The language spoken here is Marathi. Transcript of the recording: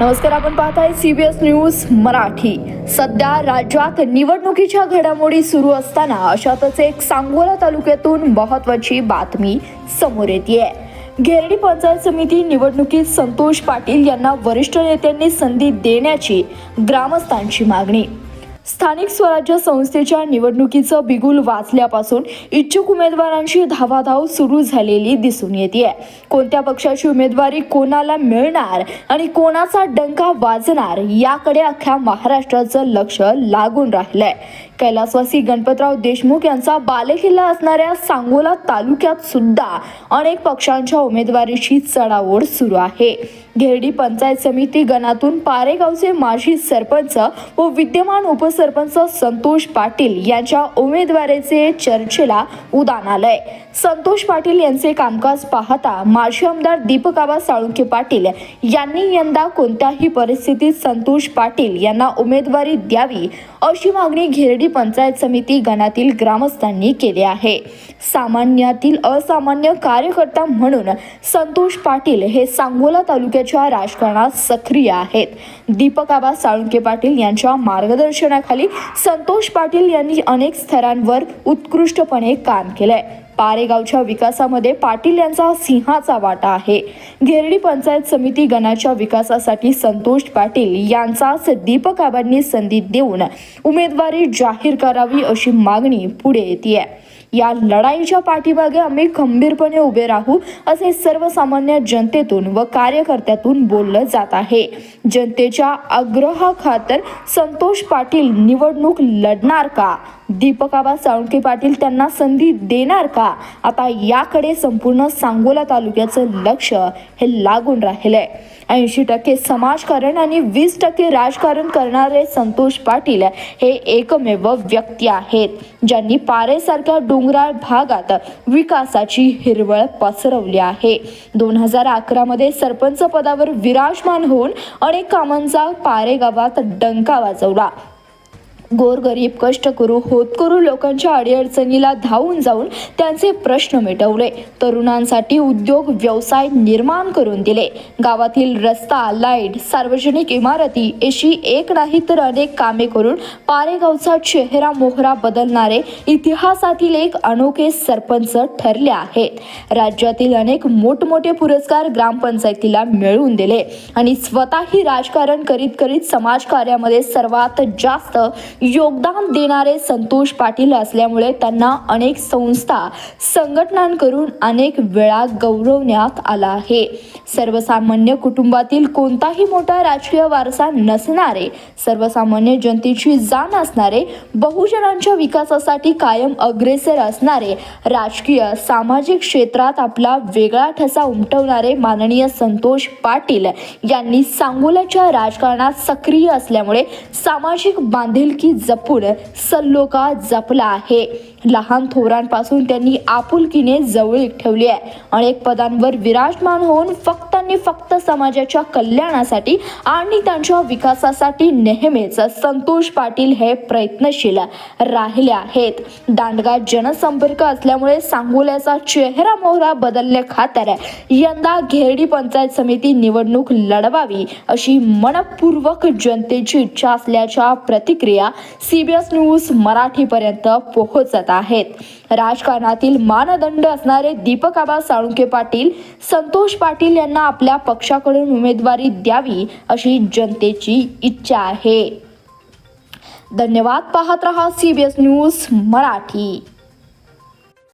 नमस्कार आपण पाहताय सीबीएस न्यूज मराठी. सध्या राज्यात निवडणुकीच्या घडामोडी सुरू असताना अशातच एक सांगोला तालुक्यातून महत्वाची बातमी समोर येते घेरडी पंचायत समिती निवडणुकीत संतोष पाटील यांना वरिष्ठ नेत्यांनी संधी देण्याची ग्रामस्थांची मागणी. स्थानिक स्वराज्य संस्थेच्या निवडणुकीचं बिगुल वाचल्यापासून इच्छुक उमेदवारांची धावाधाव सुरू झालेली दिसून येते कोणत्या पक्षाची उमेदवारी कोणाला मिळणार आणि कोणाचा डंका वाजणार याकडे अख्ख्या महाराष्ट्राचं लक्ष लागून राहिलंय. कैलासवासी गणपतराव देशमुख यांचा बालेकिल्ला असणाऱ्या सांगोला तालुक्यात सुद्धा अनेक पक्षांच्या उमेदवारीची चढाओढ सुरू आहे. घेरडी पंचायत समिती गणातून पारेगावचे माजी सरपंच व विद्यमान सरपंच संतोष पाटील यांच्या उमेदवारीचे चर्चेला उदान आलंय. संतोष पाटील यांचे कामकाज पाहता माजी आमदार दीपकाबा साळुंके पाटील यांनी यंदा कोणत्याही परिस्थितीत संतोष पाटील यांना उमेदवारी द्यावी अशी मागणी घेरडी पंचायत समिती गणातील ग्रामस्थांनी केली आहे. सामान्यातील असामान्य कार्यकर्ता म्हणून संतोष पाटील हे सांगोला तालुक्याच्या राजकारणात सक्रिय आहेत. दीपकाबा साळुंके पाटील यांच्या मार्गदर्शनाखाली संतोष पाटील यांनी अनेक स्तरांवर उत्कृष्टपणे काम केलंय. पारेगावच्या विकासामध्ये पाटील यांचा सिंहाचा वाटा आहे. घेरडी पंचायत समिती गणाच्या विकासासाठी संतोष पाटील यांचाच दीपक आबांनी संधी देऊन उमेदवारी जाहीर करावी अशी मागणी पुढे येते या लढाईच्या पाठीमागे आम्ही खंबीरपणे उभे राहू असे सर्वसामान्य जनतेतून व कार्यकर्त्यातून बोललं जात आहे. जनतेच्या आग्रहाखातर संतोष पाटील निवडणूक लढणार का? दीपक आबा साळुंके पाटील त्यांना संधी देणार का? आता याकडे संपूर्ण सांगोला तालुक्याचं लक्ष हे लागून राहिलंय. ऐंशी टक्के समाजकारण आणि वीस टक्के राजकारण करणारे संतोष पाटील हे एकमेव व्यक्ती आहेत ज्यांनी पारेसारख्या डोंगराळ भागात विकासाची हिरवळ पसरवली आहे. दोन हजार अकरामध्ये सरपंच पदावर विराजमान होऊन अनेक कामांचा पारे गावात डंका वाजवला. गोरगरीब कष्ट करू होतकरू लोकांच्या अडीअडचणीला धावून जाऊन त्यांचे प्रश्न मिटवले. तरुणांसाठी उद्योग व्यवसाय निर्माण करून दिले. गावातील रस्ता लाइट सार्वजनिक इमारती अशी एक नाही तर अनेक कामे करून पारेगावचा चेहरा मोहरा बदलणारे इतिहासातील एक अनोखे सरपंच ठरले आहेत. राज्यातील अनेक मोठमोठे पुरस्कार ग्रामपंचायतीला मिळवून दिले आणि स्वतःही राजकारण करीत करीत समाजकार्यामध्ये सर्वात जास्त योगदान देणारे संतोष पाटील असल्यामुळे त्यांना अनेक संस्था संघटनांकडून अनेक वेळा गौरवण्यात आला आहे. सर्वसामान्य कुटुंबातील कोणताही मोठा राजकीय वारसा नसणारे सर्वसामान्य जनतेची जाण असणारे बहुजनांच्या विकासासाठी कायम अग्रेसर असणारे राजकीय सामाजिक क्षेत्रात आपला वेगळा ठसा उमटवणारे माननीय संतोष पाटील यांनी सांगोल्याच्या राजकारणात सक्रिय असल्यामुळे सामाजिक बांधिलकी जपून सल्लोका जपला आहे. लहान थोरांपासून त्यांनी आपुलकीने जवळीक ठेवली आहे. अनेक पदांवर विराजमान होऊन फक्त आणि फक्त समाजाच्या कल्याणासाठी आणि त्यांच्या विकासासाठी नेहमीच संतोष पाटील हे प्रयत्नशील राहिले आहेत. दांडगा जनसंपर्क असल्यामुळे सांगोल्याचा चेहरा मोहरा बदलले खातर यंदा घेरडी पंचायत समिती निवडणूक लढवावी अशी मनपूर्वक जनतेची इच्छा असल्याच्या प्रतिक्रिया सीबीएस न्यूज मराठीपर्यंत पोहोचत आहेत. राजकारणातील मानदंड असणारे दीपक आबा साळुंके पाटील संतोष पाटील यांना आपल्या पक्षाकडून उमेदवारी द्यावी अशी जनतेची इच्छा आहे. धन्यवाद. पाहत रहा सीबीएस न्यूज मराठी.